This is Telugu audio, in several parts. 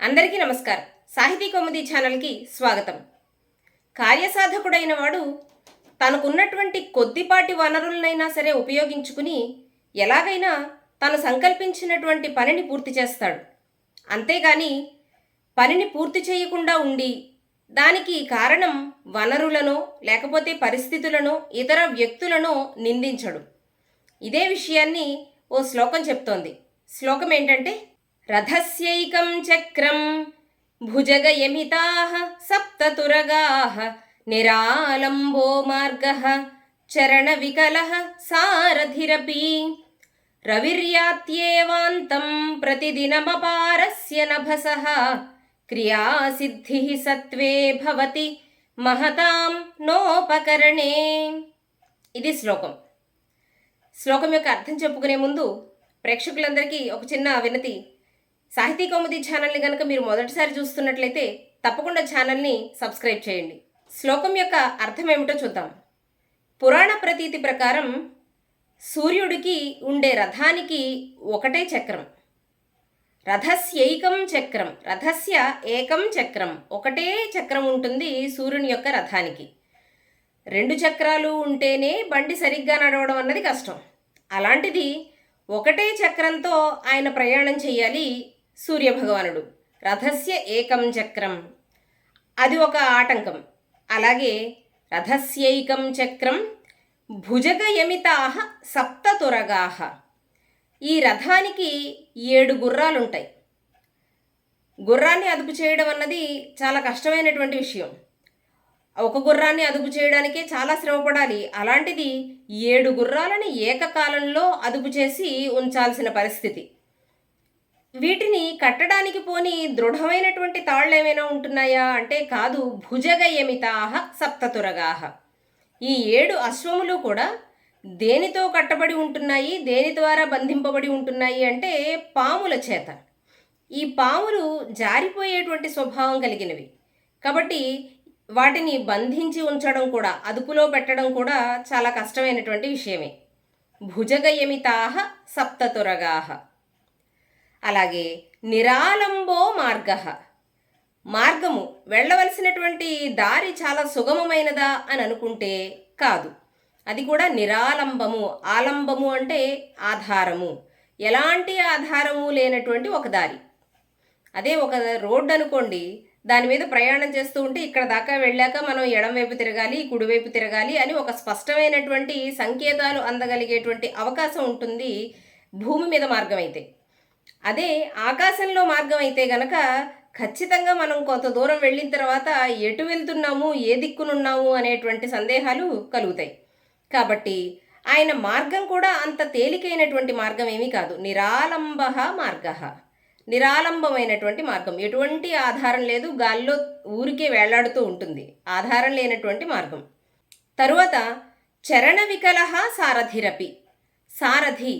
అందరికీ నమస్కారం. సాహితీ కౌముది ఛానల్కి స్వాగతం. కార్యసాధకుడైన వాడు తనకున్నటువంటి కొద్దిపాటి వనరులనైనా సరే ఉపయోగించుకుని ఎలాగైనా తను సంకల్పించినటువంటి పనిని పూర్తి చేస్తాడు. అంతేగాని పనిని పూర్తి చేయకుండా ఉండి దానికి కారణం వనరులను లేకపోతే పరిస్థితులను ఇతర వ్యక్తులను నిందించడు. ఇదే విషయాన్ని ఓ శ్లోకం చెప్తోంది. శ్లోకం ఏంటంటే రథస్యైకం చక్రం భుజగయమితా సప్తతురగా నిరాలంబో మార్గ చరణవికల సారథిరపి రవిర్యాత్యేవాంతం ప్రతిదినమపారస్య నభస క్రియాసిద్ధి సత్వే భవతి మహతాం నోపకరణే ఇది శ్లోకం. శ్లోకం యొక్క అర్థం చెప్పుకునే ముందు ప్రేక్షకులందరికీ ఒక చిన్న వినతి. సాహితీ కౌముది ఛానల్ని కనుక మీరు మొదటిసారి చూస్తున్నట్లయితే తప్పకుండా ఛానల్ని సబ్స్క్రైబ్ చేయండి. శ్లోకం యొక్క అర్థం ఏమిటో చూద్దాం. పురాణ ప్రతీతి ప్రకారం సూర్యుడికి ఉండే రథానికి ఒకటే చక్రం. రథస్యైకం చక్రం రథస్య ఏకం చక్రం ఒకటే చక్రం ఉంటుంది సూర్యుని యొక్క రథానికి. రెండు చక్రాలు ఉంటేనే బండి సరిగ్గా నడవడం అన్నది కష్టం. అలాంటిది ఒకటే చక్రంతో ఆయన ప్రయాణం చేయాలి సూర్యభగవానుడు. రథస్య ఏకం చక్రం. అది ఒక ఆటంకం. అలాగే రథస్యైకం చక్రం భుజగయమితాహ సప్తతురగాహ. ఈ రథానికి ఏడు గుర్రాలుంటాయి. గుర్రాన్ని అదుపు చేయడం అన్నది చాలా కష్టమైనటువంటి విషయం. ఒక గుర్రాన్ని అదుపు చేయడానికే చాలా శ్రమపడాలి. అలాంటిది ఏడు గుర్రాలని ఏకకాలంలో అదుపు చేసి ఉంచాల్సిన పరిస్థితి. వీటిని కట్టడానికి పోని దృఢమైనటువంటి తాళ్ళు ఏమైనా ఉంటున్నాయా? అంటే కాదు భుజగయమితాహ సప్తతురగాహ. ఈ ఏడు అశ్వములు కూడా దేనితో కట్టబడి ఉంటున్నాయి? దేని ద్వారా బంధింపబడి ఉంటున్నాయి? అంటే పాముల చేత. ఈ పాములు జారిపోయేటువంటి స్వభావం కలిగినవి. కాబట్టి వాటిని బంధించి ఉంచడం కూడా అదుపులో పెట్టడం కూడా చాలా కష్టమైనటువంటి విషయమే. భుజగయమితాహ సప్తతురగాహ. అలాగే నిరాలంబో మార్గ. మార్గము వెళ్ళవలసినటువంటి దారి చాలా సుగమమైనదా అని అనుకుంటే కాదు. అది కూడా నిరాలంబము ఆలంబము అంటే ఆధారము. ఎలాంటి ఆధారము లేనటువంటి ఒక దారి. అదే ఒక రోడ్డు అనుకోండి దాని మీద ప్రయాణం చేస్తూ ఉంటే ఇక్కడ దాకా వెళ్ళాక మనం ఎడంవైపు తిరగాలి కుడివైపు తిరగాలి అని ఒక స్పష్టమైనటువంటి సంకేతాలు అందగలిగేటువంటి అవకాశం ఉంటుంది భూమి మీద మార్గం అయితే అదే ఆకాశంలో మార్గం అయితే గనక ఖచ్చితంగా మనం కొంత దూరం వెళ్ళిన తర్వాత ఎటు వెళ్తున్నాము ఏ దిక్కునున్నాము అనేటువంటి సందేహాలు కలుగుతాయి. కాబట్టి ఆయన మార్గం కూడా అంత తేలికైనటువంటి మార్గం ఏమీ కాదు. నిరాలంబ మార్గ. నిరాలంబమైనటువంటి మార్గం. ఎటువంటి ఆధారం లేదు. గాల్లో ఊరికే వేలాడుతూ ఉంటుంది. ఆధారం లేనటువంటి మార్గం. తరువాత చరణ వికలహ సారథిరపి. సారథి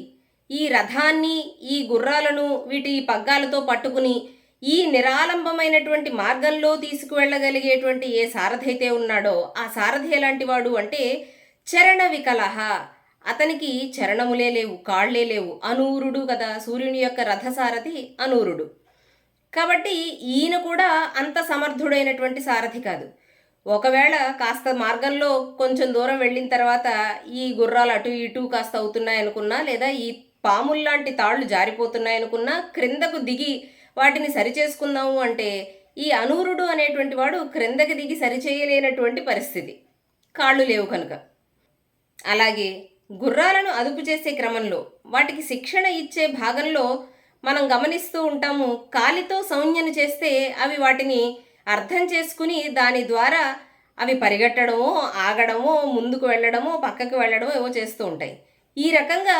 ఈ రథాన్ని ఈ గుర్రాలను వీటి పగ్గాలతో పట్టుకుని ఈ నిరాలంబమైనటువంటి మార్గంలో తీసుకువెళ్ళగలిగేటువంటి ఏ సారథి అయితే ఉన్నాడో ఆ సారథి ఎలాంటి వాడు అంటే చరణ వికలహ అతనికి చరణములే లేవు కాళ్ళే లేవు అనూరుడు కదా. సూర్యుని యొక్క రథసారథి అనూరుడు. కాబట్టి ఈయన కూడా అంత సమర్థుడైనటువంటి సారథి కాదు. ఒకవేళ కాస్త మార్గంలో కొంచెం దూరం వెళ్ళిన తర్వాత ఈ గుర్రాలు అటు ఇటు కాస్త అవుతున్నాయి అనుకున్నా లేదా ఈ పాముల్లాంటి తాళ్ళు జారిపోతున్నాయనుకున్నా క్రిందకు దిగి వాటిని సరిచేసుకుందాము అంటే ఈ అనూరుడు అనేటువంటి వాడు క్రిందకి దిగి సరిచేయలేనటువంటి పరిస్థితి. కాళ్ళు లేవు కనుక. అలాగే గుర్రాలను అదుపు చేసే క్రమంలో వాటికి శిక్షణ ఇచ్చే భాగంలో మనం గమనిస్తూ ఉంటాము కాలితో సౌన్యను చేస్తే అవి వాటిని అర్థం చేసుకుని దాని ద్వారా అవి పరిగెట్టడమో ఆగడమో ముందుకు వెళ్ళడమో పక్కకు వెళ్ళడమో ఏవో చేస్తూ ఉంటాయి. ఈ రకంగా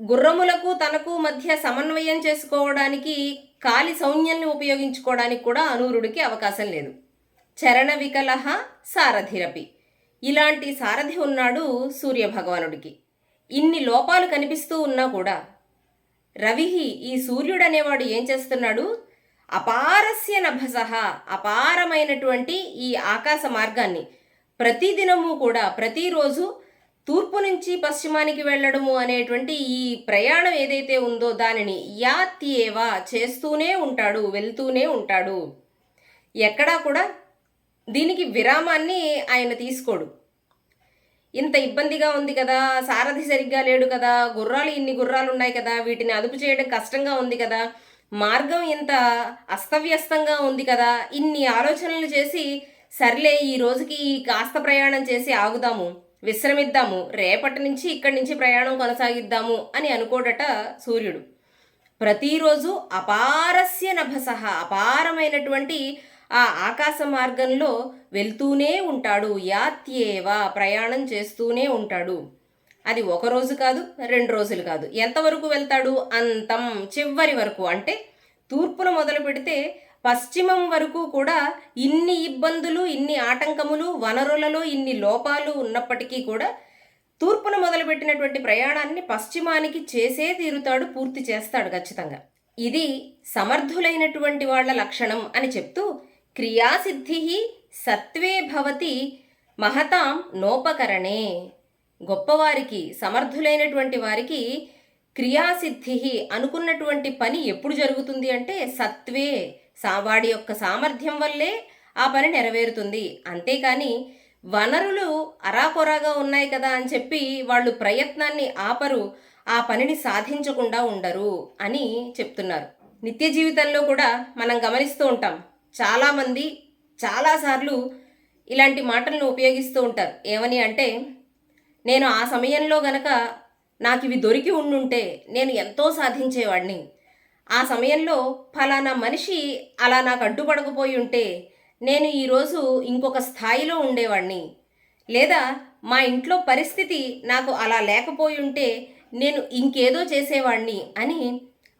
గుర్రములకు తనకు మధ్య సమన్వయం చేసుకోవడానికి కాలి సౌన్యాన్ని ఉపయోగించుకోవడానికి కూడా అనూరుడికి అవకాశం లేదు. చరణ వికలహ సారథిరపి. ఇలాంటి సారథి ఉన్నాడు సూర్యభగవానుడికి. ఇన్ని లోపాలు కనిపిస్తూ ఉన్నా కూడా రవిహి ఈ సూర్యుడు అనేవాడు ఏం చేస్తున్నాడు? అపారస్య నభసహ అపారమైనటువంటి ఈ ఆకాశ మార్గాన్ని ప్రతిదినము కూడా ప్రతిరోజు తూర్పు నుంచి పశ్చిమానికి వెళ్ళడము అనేటువంటి ఈ ప్రయాణం ఏదైతే ఉందో దానిని యాత్యేవా చేస్తూనే ఉంటాడు వెళ్తూనే ఉంటాడు. ఎక్కడా కూడా దీనికి విరామాన్ని ఆయన తీసుకోడు. ఇంత ఇబ్బందిగా ఉంది కదా సారథి సరిగ్గా లేడు కదా గుర్రాలు ఇన్ని గుర్రాలు ఉన్నాయి కదా వీటిని అదుపు చేయడం కష్టంగా ఉంది కదా మార్గం ఇంత అస్తవ్యస్తంగా ఉంది కదా ఇన్ని ఆలోచనలు చేసి సర్లే ఈ రోజుకి ఈ కాస్త ప్రయాణం చేసి ఆగుదాము. విశ్రమిద్దాము రేపటి నుంచి ఇక్కడి నుంచి ప్రయాణం కొనసాగిద్దాము అని అనుకోడట సూర్యుడు. ప్రతిరోజు అపారస్య నభసహ అపారమైనటువంటి ఆ ఆకాశ మార్గంలో వెళ్తూనే ఉంటాడు యాత్యేవా ప్రయాణం చేస్తూనే ఉంటాడు. అది ఒక రోజు కాదు రెండు రోజులు కాదు. ఎంతవరకు వెళ్తాడు? అంతం చివరి వరకు. అంటే తూర్పున మొదలు పెడితే పశ్చిమం వరకు కూడా ఇన్ని ఇబ్బందులు ఇన్ని ఆటంకములు వనరులలో ఇన్ని లోపాలు ఉన్నప్పటికీ కూడా తూర్పున మొదలుపెట్టినటువంటి ప్రయాణాన్ని పశ్చిమానికి చేసే తీరుతాడు పూర్తి చేస్తాడు ఖచ్చితంగా. ఇది సమర్థులైనటువంటి వాళ్ళ లక్షణం అని చెప్తూ క్రియాసిద్ధి సత్వే భవతి మహతాం నోపకరణే. గొప్పవారికి సమర్థులైనటువంటి వారికి క్రియాసిద్ధి అనుకున్నటువంటి పని ఎప్పుడు జరుగుతుంది అంటే సత్వే. వాడి యొక్క సామర్థ్యం వల్లే ఆ పని నెరవేరుతుంది. అంతేకాని వనరులు అరాకొరాగా ఉన్నాయి కదా అని చెప్పి వాళ్ళు ప్రయత్నాన్ని ఆపరు ఆ పనిని సాధించకుండా ఉండరు అని చెప్తున్నారు. నిత్య జీవితంలో కూడా మనం గమనిస్తూ ఉంటాం. చాలామంది చాలాసార్లు ఇలాంటి మాటలను ఉపయోగిస్తూ ఉంటారు. ఏమని అంటే నేను ఆ సమయంలో గనక నాకు ఇవి దొరికి ఉండుంటే నేను ఎంతో సాధించేవాడిని. ఆ సమయంలో ఫలానా మనిషి అలా నాకు అడ్డుపడకపోయి ఉంటే నేను ఈరోజు ఇంకొక స్థాయిలో ఉండేవాడిని లేదా మా ఇంట్లో పరిస్థితి నాకు అలా లేకపోయి ఉంటే నేను ఇంకేదో చేసేవాడిని అని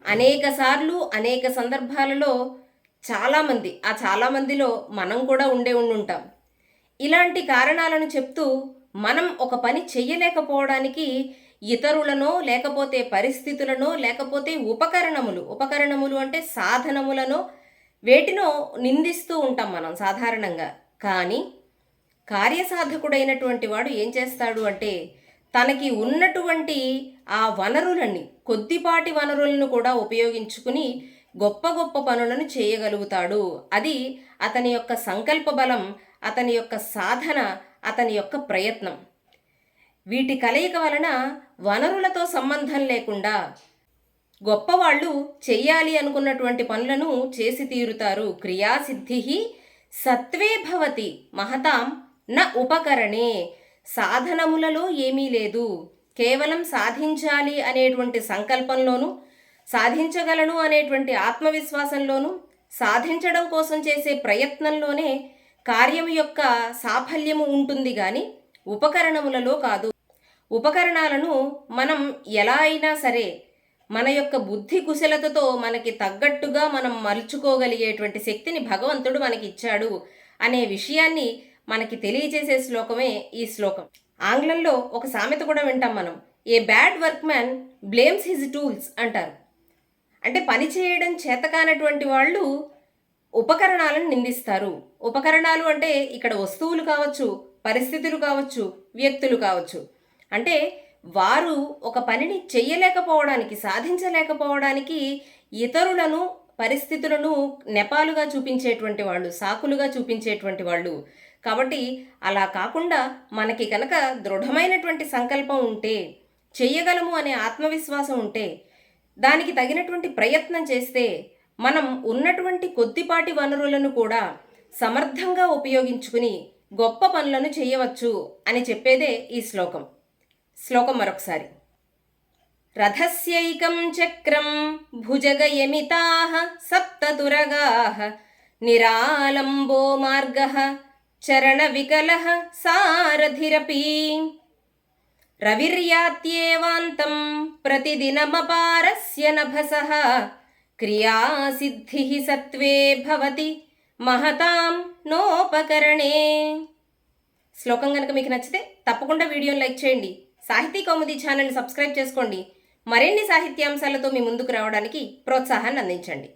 అనేక సార్లు అనేక సందర్భాలలో చాలామంది ఆ చాలామందిలో మనం కూడా ఉండే ఉండుంటాం. ఇలాంటి కారణాలను చెప్తూ మనం ఒక పని చెయ్యలేకపోవడానికి ఇతరులనో లేకపోతే పరిస్థితులనో లేకపోతే ఉపకరణములు. ఉపకరణములు అంటే సాధనములను వేటినో నిందిస్తూ ఉంటాం మనం సాధారణంగా. కానీ కార్యసాధకుడైనటువంటి వాడు ఏం చేస్తాడు అంటే తనకి ఉన్నటువంటి ఆ వనరులని కొద్దిపాటి వనరులను కూడా ఉపయోగించుకుని గొప్ప గొప్ప పనులను చేయగలుగుతాడు. అది అతని యొక్క సంకల్ప బలం అతని యొక్క సాధన అతని యొక్క ప్రయత్నం. వీటి కలయిక వలన వనరులతో సంబంధం లేకుండా గొప్పవాళ్ళు చెయ్యాలి అనుకున్నటువంటి పనులను చేసి తీరుతారు. క్రియాసిద్ధి సత్వే భవతి మహతాం న ఉపకరణే. సాధనములలో ఏమీ లేదు. కేవలం సాధించాలి అనేటువంటి సంకల్పంలోనూ సాధించగలను అనేటువంటి ఆత్మవిశ్వాసంలోనూ సాధించడం కోసం చేసే ప్రయత్నంలోనే కార్యం యొక్క సాఫల్యము ఉంటుంది కానీ ఉపకరణములలో కాదు. ఉపకరణాలను మనం ఎలా అయినా సరే మన యొక్క బుద్ధి కుశలతతో మనకి తగ్గట్టుగా మనం మలుచుకోగలిగేటువంటి శక్తిని భగవంతుడు మనకి ఇచ్చాడు అనే విషయాన్ని మనకి తెలియజేసే శ్లోకమే ఈ శ్లోకం. ఆంగ్లంలో ఒక సామెత కూడా వింటాం మనం. A bad workman blames his tools అంటారు. అంటే పని చేయడం చేతకానటువంటి వాళ్ళు ఉపకరణాలను నిందిస్తారు. ఉపకరణాలు అంటే ఇక్కడ వస్తువులు కావచ్చు పరిస్థితులు కావచ్చు వ్యక్తులు కావచ్చు. అంటే వారు ఒక పనిని చెయ్యలేకపోవడానికి సాధించలేకపోవడానికి ఇతరులను పరిస్థితులను నెపాలుగా చూపించేటువంటి వాళ్ళు సాకులుగా చూపించేటువంటి వాళ్ళు. కాబట్టి అలా కాకుండా మనకి కనుక దృఢమైనటువంటి సంకల్పం ఉంటే చెయ్యగలము అనే ఆత్మవిశ్వాసం ఉంటే దానికి తగినటువంటి ప్రయత్నం చేస్తే మనం ఉన్నటువంటి కొద్దిపాటి వనరులను కూడా సమర్థంగా ఉపయోగించుకుని గొప్ప పనులను చేయవచ్చు అని చెప్పేదే ఈ శ్లోకం. శ్లోకం మరొకసారి. రథస్యైకం చక్రం భుజగయమితా సప్తతురగా నిరాలంబో మార్గ చరణ వికల సారథిరపి. రవిర్యాత్యేవాంతం ప్రతిదినమపారస్య నభస క్రియాసిద్ధి సత్వే భవతి మహతాం నోపకరణే. శ్లోకం కనుక మీకు నచ్చితే తప్పకుండా వీడియోని లైక్ చేయండి. సాహితీ కౌముది ఛానల్ని సబ్స్క్రైబ్ చేసుకోండి. మరిన్ని సాహిత్యాంశాలతో మీ ముందుకు రావడానికి ప్రోత్సాహాన్ని అందించండి.